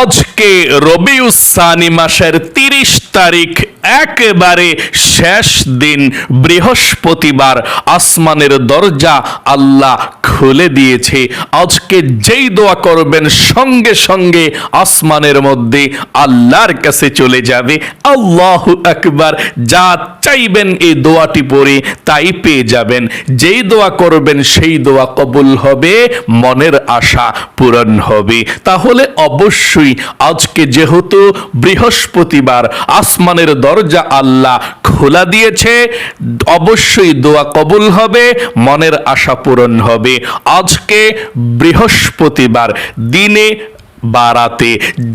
আজকে রবিউসানি মাসের তিরিশ তারিখ একেবারে শেষ দিন, বৃহস্পতিবার আসমানের দরজা আল্লাহ খুলে দিয়েছে। আজকে যেই দোয়া করবেন, সঙ্গে সঙ্গে আসমানের মধ্যে আল্লাহর কাছে চলে যাবে। আল্লাহ একবার যা চাইবেন এই দোয়াটি পড়ে তাই পেয়ে যাবেন। যেই দোয়া করবেন, সেই দোয়া কবুল হবে, মনের আশা পূরণ হবে। তাহলে অবশ্যই আজকে যেহেতু বৃহস্পতিবার, আসমানের দরজা আল্লাহ খোলা দিয়েছে। অবশ্যই দোয়া কবুল হবে, মনের আশা পূরণ হবে। আজকে বৃহস্পতিবার, দিনে বা রাতে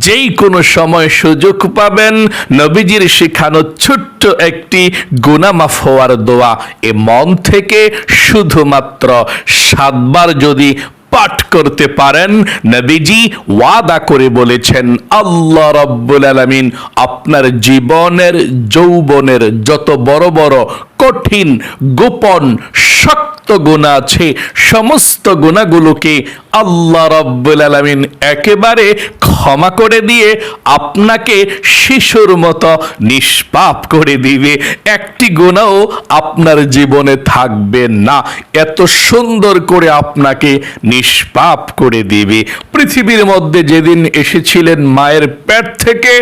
যেই কোনো সময় সুযোগ পাবেন, নবীজির শেখানো ছোট্ট একটি গুনামাফ হওয়ার দোয়া এ মন থেকে শুধুমাত্র সাতবার যদি পাঠ করতে পারেন। নবীজি ওয়াদা করে বলেছেন, আল্লাহ রব্বুল আলামিন আপনার জীবনের, যৌবনের যত বড় বড় কঠিন, গোপন, শক্ত গুণা আছে, সমস্ত গুণাগুলোকে আল্লাহ রব্বুল আলামিন একেবারে ক্ষমা করে দিয়ে আপনাকে শিশুর মতো নিষ্পাপ করে দিবে। একটি গুণাও আপনার জীবনে থাকবে না। এত সুন্দর করে আপনাকে নিষ্পাপ করে দিবে। পৃথিবীর মধ্যে যেদিন এসেছিলেন মায়ের পেট থেকে,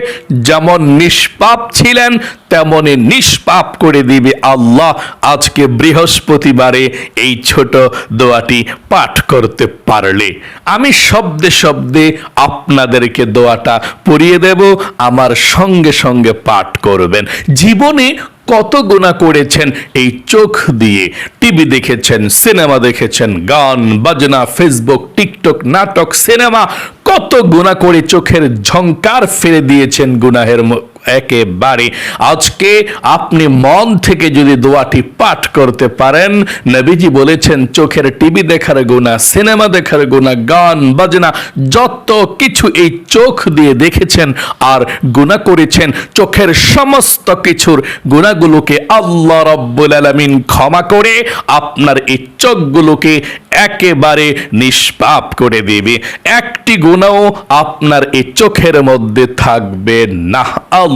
যেমন নিষ্পাপ ছিলেন তেমনই নিষ্পাপ করে দিবে আল্লাহ। আজকে বৃহস্পতিবারে এই ছোট দোয়াটি পাঠ করতে পারলে। আমি শব্দে শব্দে আপনাদেরকে দোয়াটা পড়িয়ে দেব, আমার সঙ্গে সঙ্গে পাঠ করবেন। জীবনে কত গুণা করেছেন এই চোখ দিয়ে? টিভি দেখেছেন, সিনেমা দেখেছেন, গান, বাজনা, ফেসবুক, টিকটক, নাটক, সিনেমা, কত গুণা করে চোখের ঝংকার ফেলে দিয়েছেন গুনাহের একেবারে আজকে আপনি মন থেকে যদি দোয়াটি পাঠ করতে পারেন, নবীজি বলেছেন, চোখের টিভি দেখার গুণা সিনেমা দেখার গুণা গান, বাজনা, যত কিছু এই চোখ দিয়ে দেখেছেন আর গুণা করেছেন, চোখের সমস্ত কিছুর গুণাগুলোকে আল্লাহ রব্বুল আলামিন ক্ষমা করে আপনার এই চোখগুলোকে একেবারে নিষ্পাপ করে দেবে। একটি গুণাও আপনার এই চোখের মধ্যে থাকবে না। আল্লাহ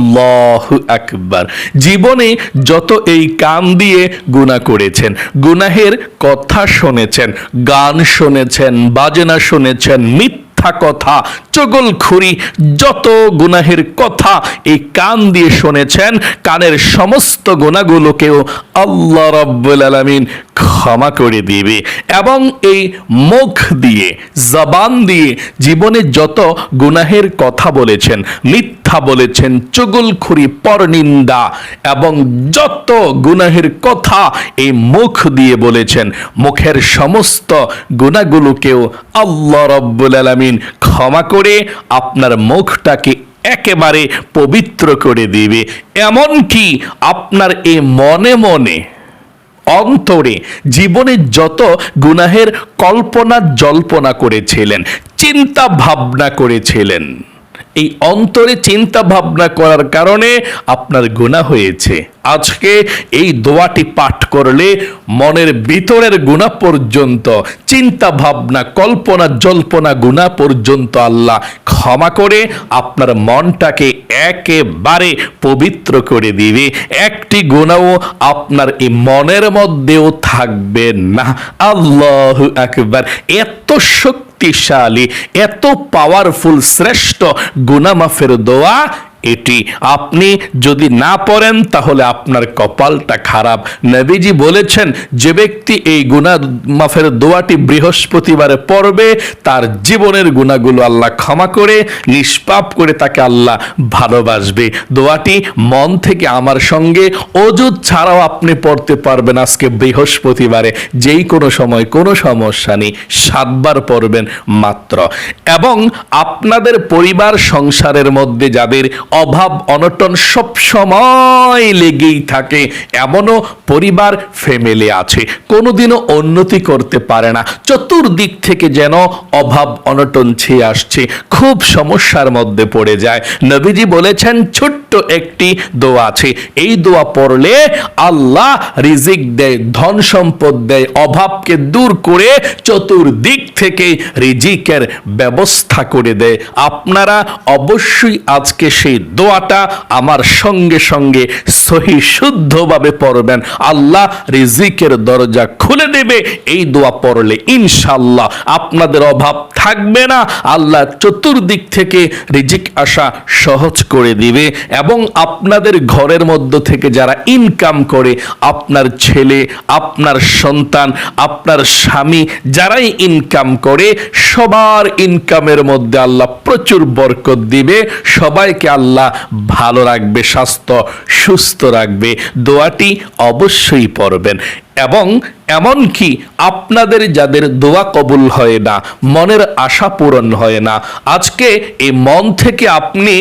আকবার। জীবনে যত এই কান দিয়ে গুণা করেছেন, গুনাহের কথা শুনেছেন, গান শুনেছেন, বাজনা শুনেছেন, মিথ্যা মিথ্যা কথা চগলখুরি যত গুনাহের কথা এই কান দিয়ে শুনেছেন, কানের সমস্ত গুণাগুলোকেও আল্লাহ রব্বুল আলামিন ক্ষমা করে দিবে। এবং এই মুখ দিয়ে, জবান দিয়ে জীবনে যত গুনাহের কথা বলেছেন, মিথ্যা বলেছেন চুগলখুরি পরনিন্দা, এবং যত গুনাহের কথা এই মুখ দিয়ে বলেছেন, মুখের সমস্ত গুণাগুলোকেও আল্লাহ রব্বুল আলামিন ক্ষমা করে আপনার মুখটাকে একেবারে পবিত্র করে দিবে। এমনকি আপনার এ মনে মনে, অন্তরে জীবনের যত গুনাহের কল্পনা জল্পনা করেছিলেন, চিন্তা ভাবনা করেছিলেন এই অন্তরে চিন্তা ভাবনা করার কারণে আপনার গুণা হয়েছে। আজকে এই দোয়াটি পাঠ করলে মনের ভিতরের গুণা পর্যন্ত, চিন্তা ভাবনা, কল্পনা, জল্পনা গুণা পর্যন্ত আল্লাহ ক্ষমা করে আপনার মনটাকে একেবারে পবিত্র করে দিবে। একটি গুণাও আপনার এই মনের মধ্যেও থাকবে না। আল্লাহ একবার এত শক্তিশালী এত পাওয়ারফুল শ্রেষ্ঠ গুনামাফের দোয়া এটি আপনি যদি না পড়েন, তাহলে আপনার কপালটা খারাপ। নবীজি বলেছেন, যে ব্যক্তি এই গুণা মাফের দোয়াটি বৃহস্পতিবারে পড়বে, তার জীবনের গুণাগুলো আল্লাহ ক্ষমা করে, নিষ্পাপ করে তাকে আল্লাহ ভালোবাসবে। দোয়াটি মন থেকে আমার সঙ্গে অজুত ছাড়াও আপনি পড়তে পারবেন আজকে বৃহস্পতিবারে। যেই কোনো সময় কোনো সমস্যা নেই, সাতবার পড়বেন মাত্র। এবং আপনাদের পরিবার, সংসারের মধ্যে যাদের অভাব, অনটন সব সময় লেগেই থাকে। এমনও পরিবার ফ্যামিলি আছে। কোনোদিনও উন্নতি করতে পারে না। চতুর্দিক থেকে যেন অভাব, অনটন ছেয়ে আসছে। খুব সমস্যার মধ্যে পড়ে যায়। নবীজি বলেছেন, ছোট্ট একটি দোয়া আছে। এই দোয়া পড়লে আল্লাহ রিজিক দেয়, ধন সম্পদ দেয়, অভাবকে দূর করে চতুর্দিক থেকে রিজিকের ব্যবস্থা করে দেয়। আপনারা অবশ্যই আজকে সেই দোয়াটা আমার সঙ্গে সঙ্গে সহি শুদ্ধভাবে পড়বেন। আল্লাহ রিজিকের দরজা খুলে দেবে, এই দোয়া পড়লে ইনশাল্লাহ আপনাদের অভাব থাকবে না। আল্লাহ চতুর্দিক থেকে রিজিক আসা সহজ করে দিবে এবং আপনাদের ঘরের মধ্য থেকে যারা ইনকাম করে, আপনার ছেলে, আপনার সন্তান, আপনার স্বামী, যারাই ইনকাম করে, সবার ইনকামের মধ্যে আল্লাহ প্রচুর বরকত দিবে। সবাইকে আল্লাহ ভালো রাখবে, স্বাস্থ্য সুস্থ রাখবে। দোয়াটি অবশ্যই পড়বেন। এবং এমনকি আপনাদের যাদের দোয়া কবুল হয় না, মনের আশা পূরণ হয় না, আজকে এই মন থেকে আপনি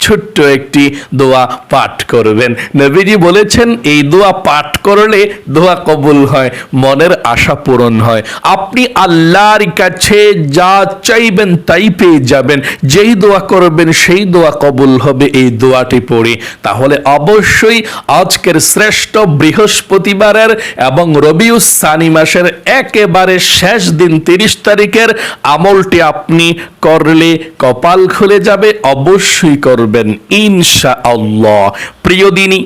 ছোট্ট একটি দোয়া পাঠ করবেন। নবীজি বলেছেন, এই দোয়া পাঠ করলে দোয়া কবুল হয়, মনের আশা পূরণ হয়। আপনি আল্লাহর কাছে যা চাইবেন তাই পেয়ে যাবেন। যেই দোয়া করবেন, সেই দোয়া কবুল হবে এই দোয়াটি পড়ে। তাহলে অবশ্যই আজকের শ্রেষ্ঠ বৃহস্পতিবারের এবং রবিউস সানি মাসের একেবারে শেষ দিন তিরিশ তারিখের আমলটি আপনি করলে কপাল খুলে যাবে, অবশ্যই করবেন। ইনশা আল্লাহ প্রিয় দিনী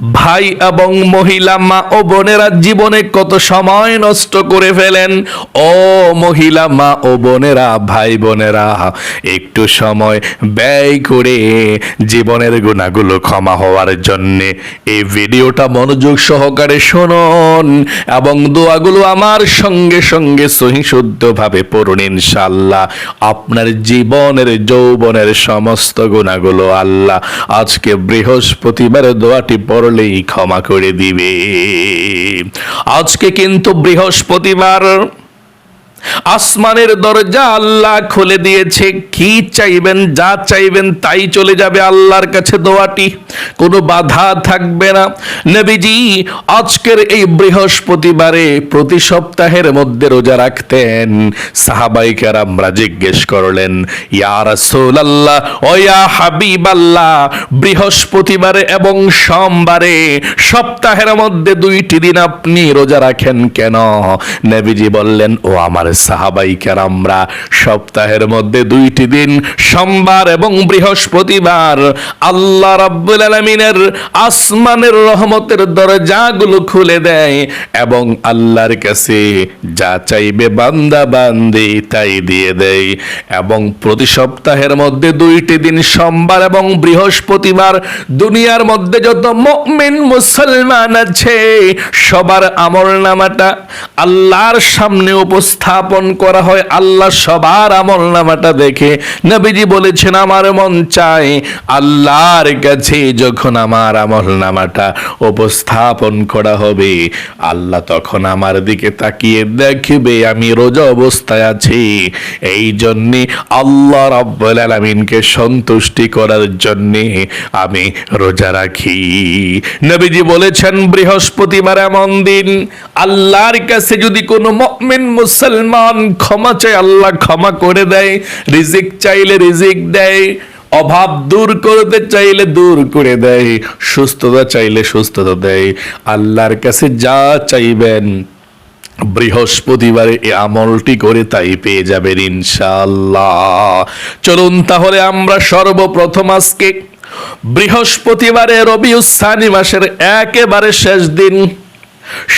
ভাই এবং মহিলা মা ও বোনেরা জীবনে কত সময় নষ্ট করে ফেলেন? ও মহিলা মা ও বোনেরা, ভাই বোনেরা, একটু সময় ব্যয় করে জীবনের গুণাগুলো ক্ষমা হওয়ার জন্যে এই ভিডিওটা মনোযোগ সহকারে শুনুন এবং দোয়াগুলো আমার সঙ্গে সঙ্গে সহিশুদ্ধভাবে পড়ুন ইনশাল্লাহ আপনার জীবনের, যৌবনের সমস্ত গুণাগুলো আল্লাহ আজকে বৃহস্পতিবার দোয়াটি পড়লেই ক্ষমা করে দিবে। আজকে কিন্তু বৃহস্পতিবার আসমানের দরজা আল্লাহ খুলে দিয়েছে। কি চাইবেন, যা চাইবেন তাই চলে যাবে আল্লাহর কাছে দোয়াটি। কোনো বাধা থাকবে না। নবীজি আজকের এই বৃহস্পতিবারে প্রতি সপ্তাহের মধ্যে রোজা রাখতেন। সাহাবাইকার আমরা জিজ্ঞেস করলেন, ইয়া রাসূলুল্লাহ, ও ইয়া হাবিবাল্লাহ, বৃহস্পতিবারে এবং সোমবারে সপ্তাহের মধ্যে দুইটি দিন আপনি রোজা রাখেন কেন? নবীজি বললেন, ও আমার সাহাবাই আমরা সপ্তাহের মধ্যে দুইটি দিন, সোমবার এবং বৃহস্পতিবার আল্লাহ রাব্বুল আলামিনের আসমানের রহমতের দরজাগুলো খুলে দেয় এবং আল্লাহর কাছে যা চাইবে বান্দা বান্দি তাই দিয়ে দেয়। এবং প্রতি সপ্তাহের মধ্যে দুইটি দিন, সোমবার এবং বৃহস্পতিবার দুনিয়ার মধ্যে যত মুমিন মুসলমান আছে, সবার আমল নামাটা আল্লাহর সামনে উপস্থাপন করা হয় আল্লাহ সবার আমল নামাটা দেখে। নবীজি বলেছেন, আমার মন চায় আল্লাহর কাছে যখন আমার আমল নামাটা উপস্থাপন করা হবে। আল্লাহ তখন আমার দিকে তাকিয়ে দেখবে, আমি রোজা অবস্থায় আছি। এই জন্যে আল্লাহ রাব্বুল আলামিনকে সন্তুষ্টি করার জন্যে আমি রোজা রাখি। নবীজি বলেছেন, বৃহস্পতিবার এমন দিন আল্লাহর কাছে যদি কোনো মুমিন মুসলমান ক্ষমা চায় আল্লাহ ক্ষমা করে দেয়। রিজিক চাইলে রিজিক দেয়, অভাব দূর করতে চাইলে দূর করে দেয়, সুস্থতা চাইলে সুস্থতা দেয়। আল্লাহর কাছে যা চাইবেন, বৃহস্পতিবারে এই আমলটি করে তাই পেয়ে যাবেন ইনশাল্লাহ চলুন তাহলে আমরা সর্বপ্রথম আজকে বৃহস্পতিবারে রবি উসানি মাসের একেবারে শেষ দিন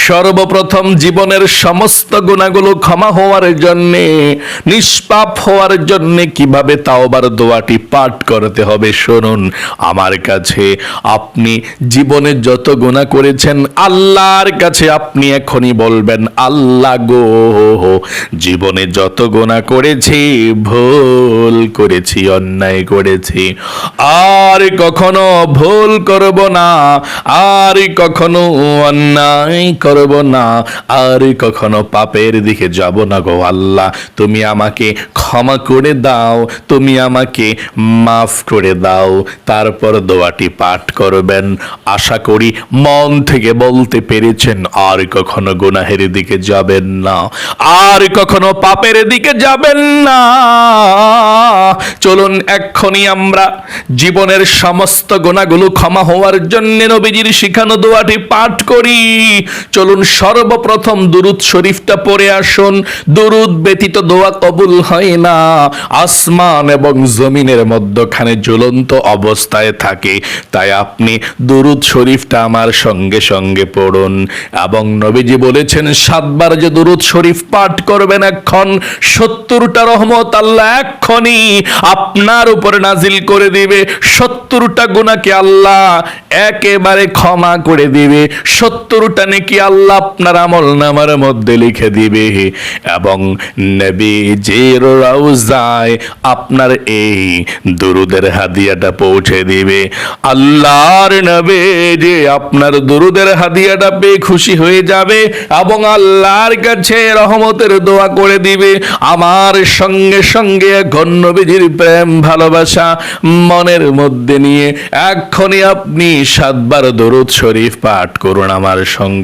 সর্বপ্রথম জীবনের সমস্ত গুণাগুলো ক্ষমা হওয়ার জন্যে, নিষ্পাপ হওয়ার জন্যে কীভাবে তাওবার দোয়াটি পাঠ করতে হবে? শুনুন, আমার কাছে আপনি জীবনে যত গুণা করেছেন, আল্লাহর কাছে আপনি এখনই বলবেন, আল্লাহ গো, জীবনে যত গুণা করেছি, ভুল করেছি, অন্যায় করেছি। আর কখনো ভুল করব না, আর কখনো অন্যায় অন্যায় করব না। আর কখনো পাপের দিকে যাব না গো আল্লাহ। তুমি আমাকে ক্ষমা করে দাও, তুমি আমাকে মাফ করে দাও। তারপর দোয়াটি পাঠ করবেন। আশা করি মন থেকে বলতে পেরেছেন, আর কখনো গুনাহের দিকে যাবেন না। আর কখনো পাপের দিকে যাবেন না। চলুন এক্ষুনি আমরা জীবনের সমস্ত গোনাগুলো ক্ষমা হওয়ার জন্য নবীজির শিখানো দোয়াটি পাঠ করি। চলুন সর্বপ্রথম দুরুদ শরীফটা পড়ে আসুন। দুরুদ ব্যতীত দোয়া কবুল হয় না। আসমান এবং জমিনের মধ্যখানে জ্বলন্ত অবস্থায় থাকে। তাই আপনি দুরুদ শরীফটা আমার সঙ্গে সঙ্গে পড়ুন। এবং নবীজি বলেছেন, সাতবার যে দুরুদ শরীফ পাঠ করবেন এখন, সত্তরটা রহমত আল্লাহ এক্ষণি আপনার উপরে নাজিল করে দিবে। সত্তরটা গুণাকে আল্লাহ একেবারে ক্ষমা করে দিবে। সত্তরটা নাকি আল্লাহ আপনার আমল নামার মধ্যে লিখে দিবে? এবং নবীজির রওজায় আপনার এই দুরুদের হাদিয়াটা পৌঁছে দিবে। আল্লাহর নবী যে আপনার দুরুদের হাদিয়াটা পেয়ে খুশি হয়ে যাবে এবং আল্লাহর কাছে রহমতের দোয়া করে দিবে। আমার সঙ্গে সঙ্গে এখন নবীজির প্রেম, ভালোবাসা মনের মধ্যে নিয়ে এক্ষণি আপনি সাতবার দরুদ শরীফ পাঠ করুন আমার সঙ্গে।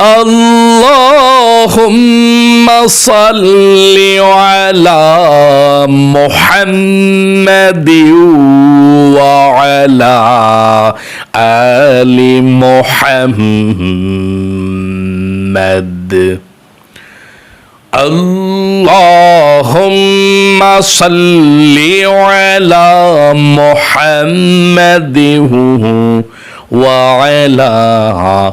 اللهم صل على محمد وعلى آل محمد. اللهم صل على محمد وعلى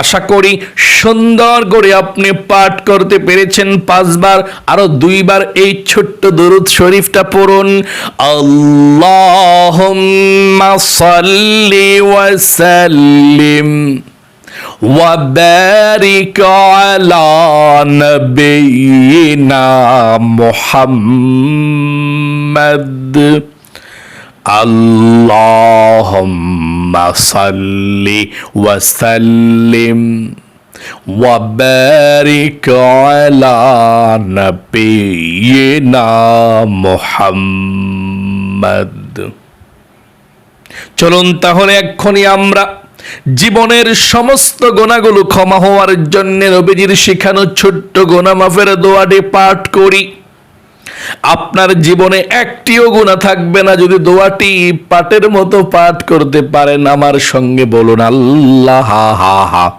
আশা করি সুন্দর করে আপনি পাঠ করতে পেরেছেন পাঁচবার আরো দুইবার এই ছোট্ট দরুদ শরীফটা পড়ুন আল্লাহুম্মা সাল্লি ওয়া সাল্লিম وبارك على نبينا محمد اللهم صل وسلم وبارك على نبينا محمد চলুন তাহলে এক্ষুনি আমরা জীবনের সমস্ত গোনাগুলো ক্ষমা হওয়ার জন্য নবীজির শেখানো ছোট্ট গোনা মাফের দোয়াটি পাঠ করি আপনার জীবনে একটিও গুণা থাকবে না যদি দোয়াটি পাটের মতো পাঠ করতে পারেন আমার সঙ্গে বলুন, আল্লাহ, হা হা হা।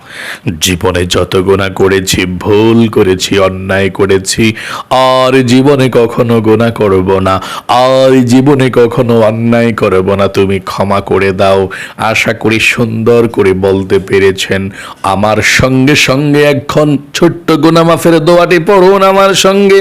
জীবনে যত গুণা করেছি, ভুল করেছি, অন্যায় করেছি, আর জীবনে কখনো গুণা করব না, আর জীবনে কখনো অন্যায় করব না, তুমি ক্ষমা করে দাও। আশা করি সুন্দর করে বলতে পেরেছেন। আমার সঙ্গে সঙ্গে এখন ছোট্ট গুণা মাফের দোয়াটি পড়ুন আমার সঙ্গে।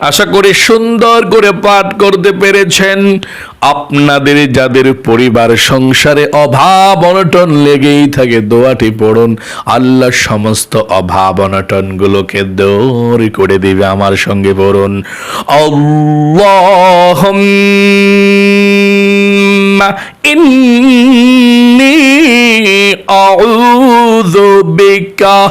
আশা করি সুন্দর করে পাঠ করতে পেরেছেন। আপনাদের, যাদের পরিবার সংসারে অভাব অনটন লেগেই থাকে, দোয়াটি পড়ুন। আল্লাহ সমস্ত অভাব অনটন গুলোকে দূর করে দিবে আমার সঙ্গে পড়ুন। ইন্নি আউযু বিকা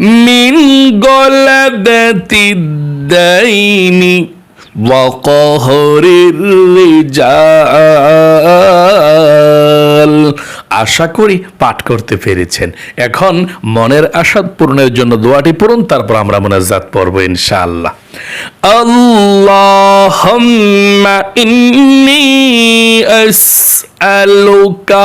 من غلبة الدين وقهر الرجال আশা করি পাঠ করতে পেরেছেন এখন মনের আশা পূরণের জন্য দোয়াটি পড়ুন তারপর আমরা মোনাজাত পড়ব ইনশাআল্লাহ আল্লাহুম্মা ইন্নী আসআলুকা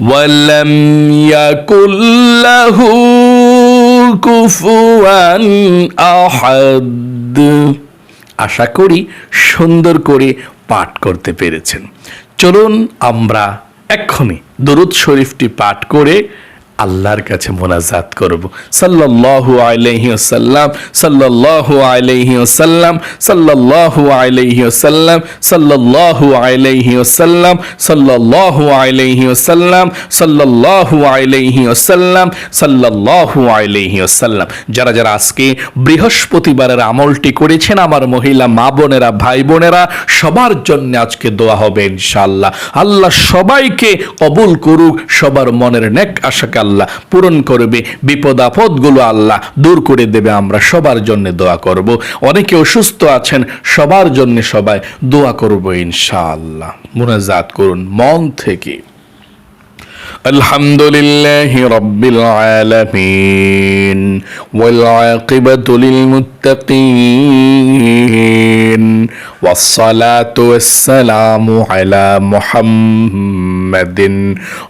ولم يكن له কুফুয়ান আহাদ আশা করি সুন্দর করে পাঠ করতে পেরেছেন চলুন আমরা এক্ষুনি দরুদ শরীফটি পাঠ করে আল্লাহর কাছে মোনাজাত করব। সাল্লাল্লাহু আলাইহি ওয়াসাল্লাম, সাল্লাল্লাহু আলাইহি ওয়াসাল্লাম, সাল্লাল্লাহু আলাইহি ওয়াসাল্লাম, সাল্লাল্লাহু আলাইহি ওয়াসাল্লাম, সাল্লাল্লাহু আলাইহি ওয়াসাল্লাম, সাল্লাল্লাহু আলাইহি ওয়াসাল্লাম, সাল্লাল্লাহু আলাইহি ওয়াসাল্লাম। যারা যারা আজকে বৃহস্পতিবারের আমলটি করেছেন আমার মহিলা, মা বোনেরা, ভাই বোনেরা, সবার জন্য আজকে দোয়া হবে ইনশাআল্লাহ। আল্লাহ সবাইকে কবুল করুক, সবার মনের নেক আশাকে আল্লাহ পূরণ করবে বিপদ আপদগুলো আল্লাহ দূর করে দেবে আমরা সবার জন্য দোয়া করব অনেকে অসুস্থ আছেন সবার জন্য সবাই দোয়া করব ইনশাআল্লাহ মুনাজাত করুন মন থেকে الحمد لله رب العالمين والعاقبة للمتقين والصلاة والسلام على محمد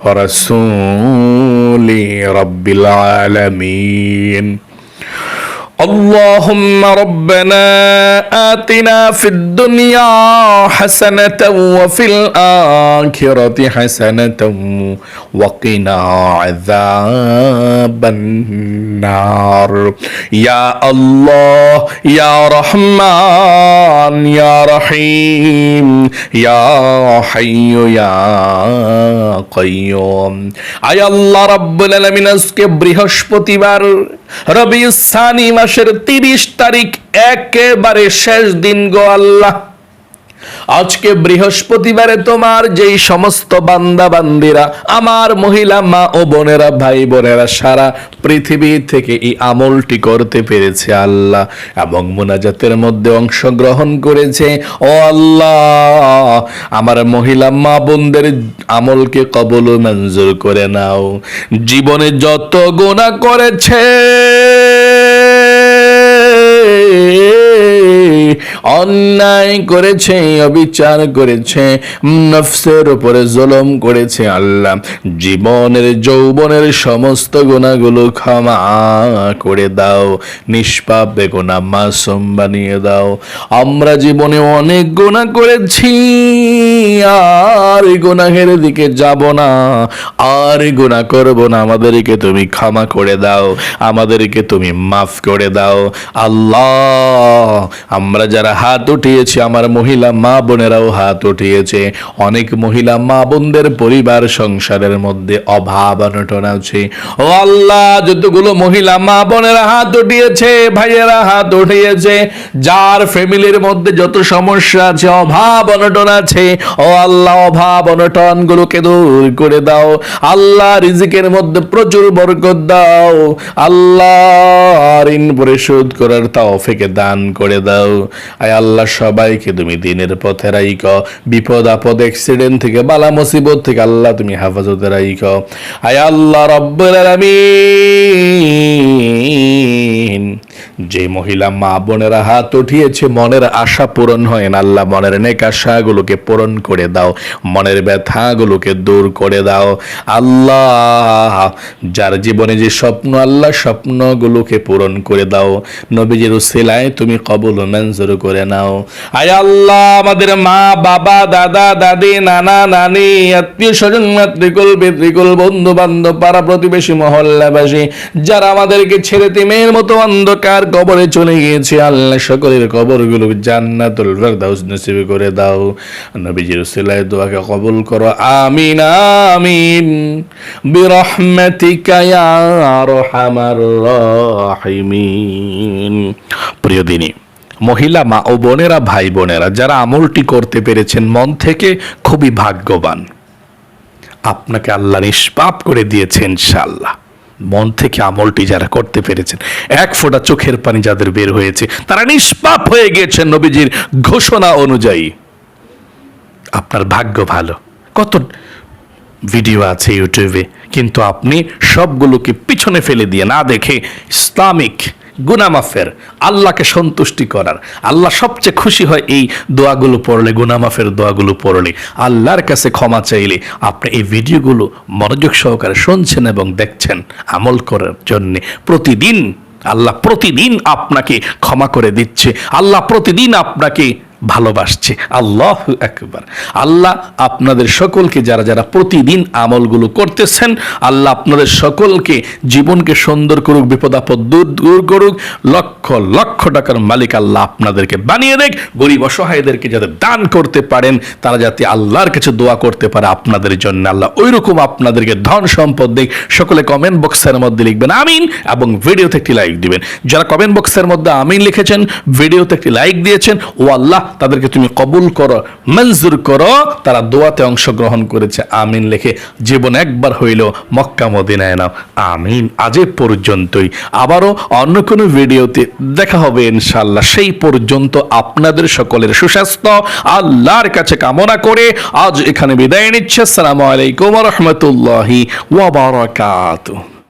رسول رب العالمين. اللهم ربنا آتنا في الدنيا حسنة وفي الآخرة حسنة وقنا عذاب النار يا الله يا رحمن يا رحيم يا حي يا قيوم আয় আল্লাহ রাব্বুল আলামিন আজকে বৃহস্পতিবার রবিউসানি মাসের তিরিশ তারিখ একেবারে শেষ দিন গো আল্লাহ। আজকে বৃহস্পতিবারে তোমার যেই সমস্ত বান্দা বান্দিরা আমার মহিলা মা ও বোনেরা, ভাই বোনেরা, সারা পৃথিবী থেকে এই আমলটি করতে পেরেছে আল্লাহ এবং মোনাজাতের মধ্যে অংশগ্রহণ করেছে। ও আল্লাহ, আমার মহিলা মা বোনদের আমলকে কবল মঞ্জুর করে নাও। জীবনে যত গোনা করেছে অন্যায় করেছে, অবিচার করেছে, নফসের উপরে জুলুম করেছে আল্লাহ। জীবনের, যৌবনের সমস্ত গুণাগুলো ক্ষমা করে দাও, নিষ্পাপ বেগুনা মাসুম বানিয়ে দাও। আমরা জীবনে অনেক গুণা করেছি, আর গুনাহের দিকে যাব না, আর গুণা করব না। আমাদেরকে তুমি ক্ষমা করে দাও, আমাদেরকে তুমি মাফ করে দাও। আল্লাহ, আমরা যারা হাত উঠিয়েছে আমার মহিলা, মা বোনেরাও হাত উঠিয়েছে। অনেক মহিলা, মা বোনদের পরিবার, সংসারের মধ্যে অভাব, অনটন আছে। ও আল্লাহ, যতগুলো মহিলা, মা বোনেরা হাত উঠিয়েছে, ভাইয়েরা হাত উঠিয়েছে, যার ফ্যামিলির মধ্যে যত সমস্যা আছে, অভাব, অনটন আছে, ও আল্লাহ, অভাব অনটন গুলোকে দূর করে দাও। আল্লাহ রিজিকের মধ্যে প্রচুর বরকত দাও। আল্লাহ ঋণ পরিশোধ করার তাওফিকে দান করে দাও। আয় আল্লাহ সবাইকে তুমি দিনের পথে রাইক। বিপদ, আপদ অ্যাক্সিডেন্ট থেকে বালা মুসিবত থেকে আল্লাহ তুমি হেফাজতে রাইক। আয় আল্লাহ রব্বুল আলামিন। যে মহিলা মা বোনেরা হাত উঠিয়েছে, মনের আশা পূরণ হয় না। আল্লাহ মনের নেক আশাগুলোকে পূরণ করে দাও, মনের ব্যথাগুলোকে দূর করে দাও। আল্লাহ, যার জীবনে যে স্বপ্ন, আল্লাহ স্বপ্নগুলোকে পূরণ করে দাও। নবীজির উসিলায় তুমি কবুল মঞ্জুর করে নাও। আয় আল্লাহ, আমাদের মা, বাবা, দাদা, দাদি, নানা, নানি, আত্মীয় স্বজন, মাতৃকুল, পিতৃকুল বন্ধু বান্ধব পাড়া প্রতিবেশী, মহল্লাবাসী, যারা আমাদেরকে ছেড়ে তিমের মতো অন্ধকার কবরে চলে গিয়েছে। আল্লাহ সকলের কবরগুলো জান্নাতুল ফেরদাউস নসিব করে দাও। নবীজির দোয়াকে কবুল করো। আমিন আমিন। বিরহমাতিকা ইয়া আরহামার রাহিমিন। প্রিয় দিনী, মহিলা মা ও বোনেরা, ভাই বোনেরা, যারা আমলটি করতে পেরেছেন, মন থেকে খুবই ভাগ্যবান। আপনাকে আল্লাহ নিষ্পাপ করে দিয়েছেন ইনশাআল্লাহ। মন থেকে আমলটি যারা করতে পেরেছেন, এক ফোঁটা চোখের পানি যাদের বের হয়েছে, তারা নিষ্পাপ হয়ে গিয়েছেন নবীজির ঘোষণা অনুযায়ী। আপনার ভাগ্য ভালো। কত ভিডিও আছে ইউটিউবে, কিন্তু আপনি সবগুলোকে পিছনে ফেলে দিয়ে না দেখে ইসলামিক গুনামাফের, আল্লাহকে সন্তুষ্টি করার। আল্লাহ সবচেয়ে খুশি হয় এই দোয়াগুলো পড়লে, গুনামাফের দোয়াগুলো পড়লে। আল্লাহর কাছে ক্ষমা চাইলে আপনি এই ভিডিওগুলো মনোযোগ সহকারে শুনছেন এবং দেখছেন আমল করার জন্যে। প্রতিদিন, আল্লাহ প্রতিদিন আপনাকে ক্ষমা করে দিচ্ছে। আল্লাহ প্রতিদিন আপনাকে ভালোবাসছে। আল্লাহ একবার আল্লাহ আপনাদের সকলকে, যারা যারা প্রতিদিন আমলগুলো করতেছেন, আল্লাহ আপনাদের সকলকে জীবনকে সুন্দর করুক বিপদ আপদ দূর দূর করুক, লক্ষ লক্ষ টাকার মালিক আল্লাহ আপনাদেরকে বানিয়ে দেখ। গরিব অসহায়দেরকে যাতে দান করতে পারেন, তারা যাতে আল্লাহর কাছে দোয়া করতে পারে আপনাদের জন্য। আল্লাহ ওই রকম আপনাদেরকে ধন সম্পদ দেখ সকলে কমেন্ট বক্সের মধ্যে লিখবেন, আমিন এবং ভিডিওতে একটি লাইক দিবেন। যারা কমেন্ট বক্সের মধ্যে আমিন লিখেছেন, ভিডিওতে একটি লাইক দিয়েছেন, ও আল্লাহ তাদেরকে তুমি কবুল করো, মঞ্জুর করো। তারা দোয়াতে অংশগ্রহণ করেছে। আমিন লেখে জীবন একবার হইল মক্কা মদিনায় নাও। আমিন। আজ পর্যন্তই। আবারও অন্য কোনো ভিডিওতে দেখা হবে ইনশাল্লাহ সেই পর্যন্ত আপনাদের সকলের সুস্বাস্থ্য, আল্লাহর কাছে কামনা করে আজ এখানে বিদায় নিচ্ছে। আসসালামু আলাইকুম রহমতুল্লাহি ওয়াবারাকাতুহু